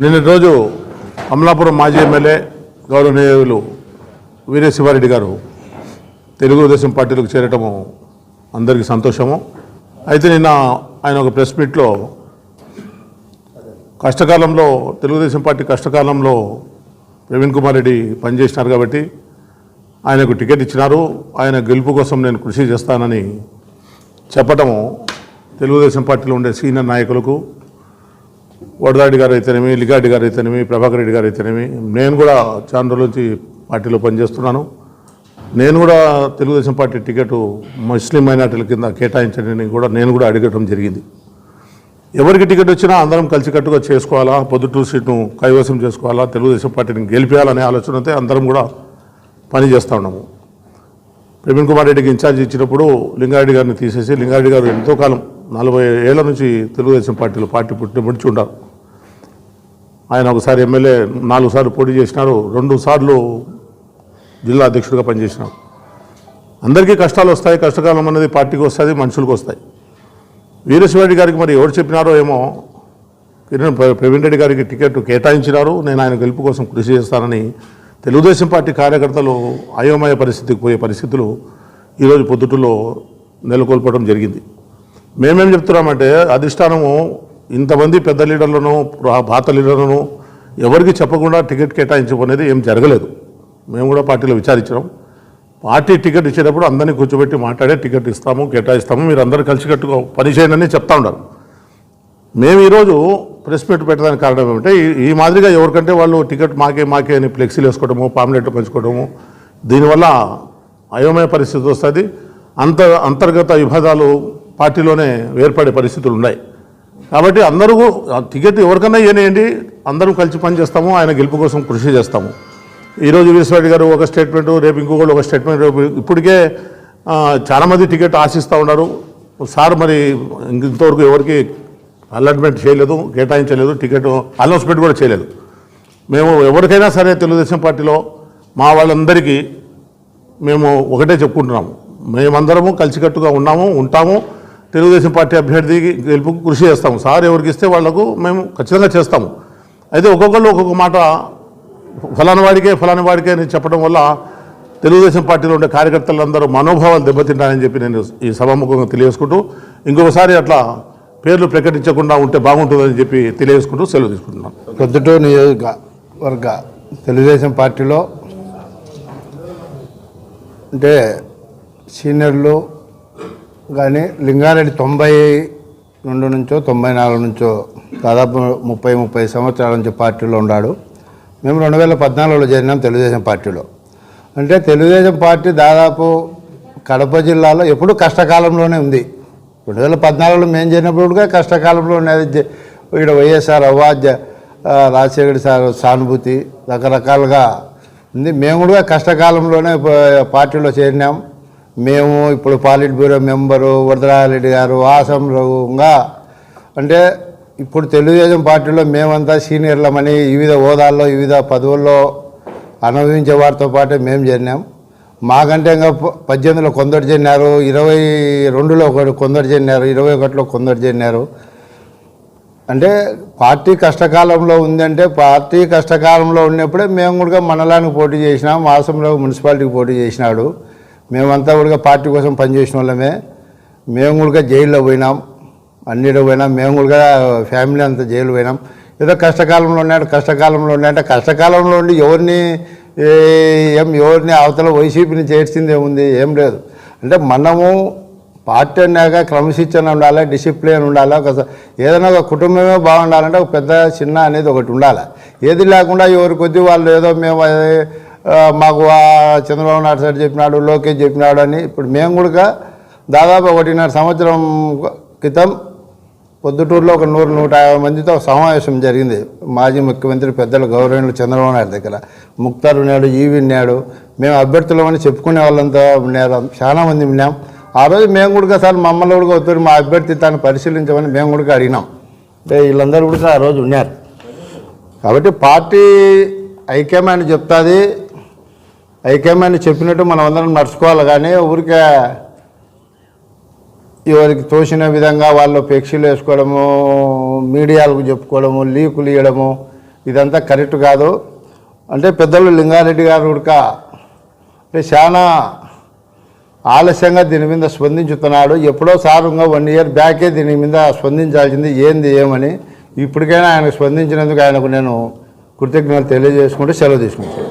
నిన్నటి రోజు అమలాపురం మాజీ ఎమ్మెల్యే గౌరవనీయులు వీరేశివారెడ్డి గారు తెలుగుదేశం పార్టీలకు చేరటము అందరికీ సంతోషము. అయితే నిన్న ఆయన ఒక ప్రెస్ మీట్లో కష్టకాలంలో తెలుగుదేశం పార్టీ కష్టకాలంలో ప్రవీణ్ కుమార్ రెడ్డి పనిచేసినారు కాబట్టి ఆయనకు టికెట్ ఇచ్చినారు. ఆయన గెలుపు కోసం నేను కృషి చేస్తానని చెప్పటము తెలుగుదేశం పార్టీలో ఉండే సీనియర్ నాయకులకు వడదాడి గారు అయితేనేమి లిగాడి గారు అయితేనేమి ప్రభాకర్ రెడ్డి గారు అయితేనేమి నేను కూడా చాలా రోజుల నుంచి పార్టీలో పనిచేస్తున్నాను. నేను కూడా తెలుగుదేశం పార్టీ టికెట్ ముస్లిం మైనార్టీల కింద కేటాయించడానికి కూడా నేను కూడా అడగటం జరిగింది. ఎవరికి టికెట్ వచ్చినా అందరం కలిసికట్టుగా చేసుకోవాలా పొద్దుటూరు సీట్ను కైవసం చేసుకోవాలా తెలుగుదేశం పార్టీని గెలిపేయాలనే ఆలోచనతో అందరం కూడా పనిచేస్తూ ఉన్నాము. ప్రవీణ్ కుమార్ రెడ్డికి ఇన్ఛార్జ్ ఇచ్చినప్పుడు లింగారెడ్డి గారిని తీసేసి లింగారెడ్డి గారు ఎంతో కాలం నలభై ఏళ్ళ నుంచి తెలుగుదేశం పార్టీలో పార్టీ పుట్టి ముడిచి ఉన్నారు ఆయన ఒకసారి ఎమ్మెల్యే నాలుగు సార్లు పోటీ చేసినారు రెండు సార్లు జిల్లా అధ్యక్షుడిగా పనిచేసినారు. అందరికీ కష్టాలు వస్తాయి కష్టకాలం అనేది పార్టీకి వస్తుంది మనుషులకు వస్తాయి. వీరేశ్వరరెడ్డి గారికి మరి ఎవరు చెప్పినారో ఏమో కిరణ్ ప్రవీణ్ రెడ్డి గారికి టికెట్ కేటాయించినారు నేను ఆయన గెలుపు కోసం కృషి చేస్తానని తెలుగుదేశం పార్టీ కార్యకర్తలు అయోమయ పరిస్థితికి పోయే పరిస్థితులు ఈరోజు పొద్దుటలో నెలకొల్పడం జరిగింది. మేమేం చెప్తున్నామంటే అధిష్టానము ఇంతమంది పెద్ద లీడర్లను పాత లీడర్లను ఎవరికి చెప్పకుండా టికెట్ కేటాయించుకునేది ఏం జరగలేదు. మేము కూడా పార్టీలో విచారించినాం. పార్టీ టికెట్ ఇచ్చేటప్పుడు అందరినీ కూర్చోబెట్టి మాట్లాడే టికెట్ ఇస్తాము కేటాయిస్తాము మీరు అందరూ కలిసికట్టుగా పని చేయండి చెప్తా ఉండరు మేము ఈరోజు ప్రెస్ మీట్ పెట్టడానికి కారణం ఏమంటే ఈ- ఈ మాదిరిగా ఎవరికంటే వాళ్ళు టికెట్ మాకే మాకే అని ఫ్లెక్సీలు వేసుకోవడము పాంప్లెట్లు పంచుకోవడము దీనివల్ల అయోమయ పరిస్థితి వస్తుంది. అంత అంతర్గత విభేదాలు పార్టీలోనే ఏర్పడే పరిస్థితులు ఉన్నాయి. కాబట్టి అందరూ టికెట్ ఎవరికన్నా ఇవ్వనేయండి అందరం కలిసి పనిచేస్తాము. ఆయన గెలుపు కోసం కృషి చేస్తాము. ఈరోజు విశ్వరెడ్డి గారు ఒక స్టేట్మెంట్ రేపు ఇంకొకళ్ళు ఒక స్టేట్మెంట్ రేపు ఇప్పటికే చాలామంది టికెట్ ఆశిస్తూ ఉన్నారు. సార్ మరి ఇంతవరకు ఎవరికి అలాట్మెంట్ చేయలేదు కేటాయించలేదు టికెట్ అనౌన్స్మెంట్ కూడా చేయలేదు. మేము ఎవరికైనా సరే తెలుగుదేశం పార్టీలో మా వాళ్ళందరికీ మేము ఒకటే చెప్పుకుంటున్నాము. మేమందరము కలిసికట్టుగా ఉన్నాము ఉంటాము. తెలుగుదేశం పార్టీ అభ్యర్థికి గెలుపుకు కృషి చేస్తాము. సార్ ఎవరికి ఇస్తే వాళ్ళకు మేము ఖచ్చితంగా చేస్తాము. అయితే ఒక్కొక్కళ్ళు ఒక్కొక్క మాట ఫలాని వాడికే ఫలాని వాడికే అని చెప్పడం వల్ల తెలుగుదేశం పార్టీలో ఉండే కార్యకర్తలందరూ మనోభావాలు దెబ్బతింటారని చెప్పి నేను ఈ సభాముఖంగా తెలియజేసుకుంటూ ఇంకొకసారి అట్లా పేర్లు ప్రకటించకుండా ఉంటే బాగుంటుందని చెప్పి తెలియజేసుకుంటూ సెలవు తీసుకుంటున్నాను ప్రొద్దుటూరు నియోజకవర్గ తెలుగుదేశం పార్టీలో అంటే సీనియర్లు కానీ లింగారెడ్డి తొంభై రెండు నుంచో తొంభై నాలుగు నుంచో దాదాపు ముప్పై ముప్పై సంవత్సరాల నుంచి పార్టీలో ఉన్నాడు. మేము రెండు వేల పద్నాలుగులో చేరినాం తెలుగుదేశం పార్టీలో. అంటే తెలుగుదేశం పార్టీ దాదాపు కడప జిల్లాలో ఎప్పుడు కష్టకాలంలోనే ఉంది. రెండు వేల పద్నాలుగులో మేము చేరినప్పుడు కూడా కష్టకాలంలో ఉన్నది ఇక్కడ వైఎస్ఆర్ అవాజ్ రాజశేఖర్ సార్ సానుభూతి రకరకాలుగా ఉంది. మేము కూడా కష్టకాలంలోనే పార్టీలో చేరినాం. మేము ఇప్పుడు పాలిట్ బ్యూరో మెంబరు వరదరారెడ్డి గారు ఆసంగా అంటే ఇప్పుడు తెలుగుదేశం పార్టీలో మేమంతా సీనియర్లమని వివిధ హోదాల్లో వివిధ పదవుల్లో అనుభవించే వారితో పాటే మేము చేరినాం. మాకంటే ఇంకా పద్దెనిమిదిలో కొందరు చేరినారు ఇరవై రెండులో ఒకటి కొందరు చేరినారు ఇరవై ఒకటిలో కొందరు చేరినారు. అంటే పార్టీ కష్టకాలంలో ఉందంటే పార్టీ కష్టకాలంలో ఉన్నప్పుడే మేము కూడా మండలానికి పోటీ చేసినాం ఆసంలో మున్సిపాలిటీకి పోటీ చేసినాడు. మేమంతా కూడా పార్టీ కోసం పనిచేసిన వాళ్ళమే. మేము కూడా జైల్లో పోయినాం. అన్నిటి పోయినాం. మేము కూడా ఫ్యామిలీ అంతా జైలు పోయినాం. ఏదో కష్టకాలంలో ఉన్నాడు కష్టకాలంలో ఉన్నాయంటే కష్టకాలంలో ఉండి ఎవరిని ఏం ఎవరిని అవతల వైసీపీని చేర్చింది ఏముంది? ఏం లేదు. అంటే మనము పార్టీ అన్నాక క్రమశిక్షణ ఉండాలి డిసిప్లిన్ ఉండాలి ఒక ఏదైనా ఒక కుటుంబమే బాగుండాలంటే ఒక పెద్ద చిన్న అనేది ఒకటి ఉండాలి. ఏది లేకుండా ఎవరి కొద్ది వాళ్ళు ఏదో మేము మాకు ఆ చంద్రబాబు నాయుడు సార్ చెప్పినాడు లోకేష్ చెప్పినాడు అని ఇప్పుడు మేము కూడా దాదాపు ఒకటిన్నర సంవత్సరం క్రితం పొద్దుటూరులో ఒక నూరు నూట యాభై మందితో సమావేశం జరిగింది. మాజీ ముఖ్యమంత్రి పెద్దలు గౌరవనీయులు చంద్రబాబు నాయుడు దగ్గర. ముక్తార్ ఉన్నాడు ఈవి ఉన్నాడు. మేము అభ్యర్థులమని చెప్పుకునే వాళ్ళంతా ఉన్నారు. చాలా మంది ఉన్నాం. ఆ రోజు మేము కూడా సార్ మమ్మల్ని కూడా వస్తారు మా అభ్యర్థి తాను పరిశీలించమని మేము కూడా అడిగినాం. అంటే వీళ్ళందరూ కూడా ఆ రోజు ఉన్నారు. కాబట్టి పార్టీ ఐక్యమని చెప్తుంది. ఐక్యమని చెప్పినట్టు మనం అందరం నడుచుకోవాలి. కానీ ఊరికే ఎవరికి తోచిన విధంగా వాళ్ళు పెక్షీలు వేసుకోవడము మీడియాలకు చెప్పుకోవడము లీకులు ఇవ్వడము ఇదంతా కరెక్ట్ కాదు. అంటే పెద్దలు లింగారెడ్డి గారు ఉడక అంటే చాలా ఆలస్యంగా దీని మీద స్పందించుతున్నాడు. ఎప్పుడో సార్ ఇంకా వన్ ఇయర్ బ్యాకే దీని మీద స్పందించాల్సింది ఏంది ఏమని ఇప్పటికైనా ఆయన స్పందించినందుకు ఆయనకు నేను కృతజ్ఞతలు తెలియజేసుకుంటూ సెలవు తీసుకుంటాను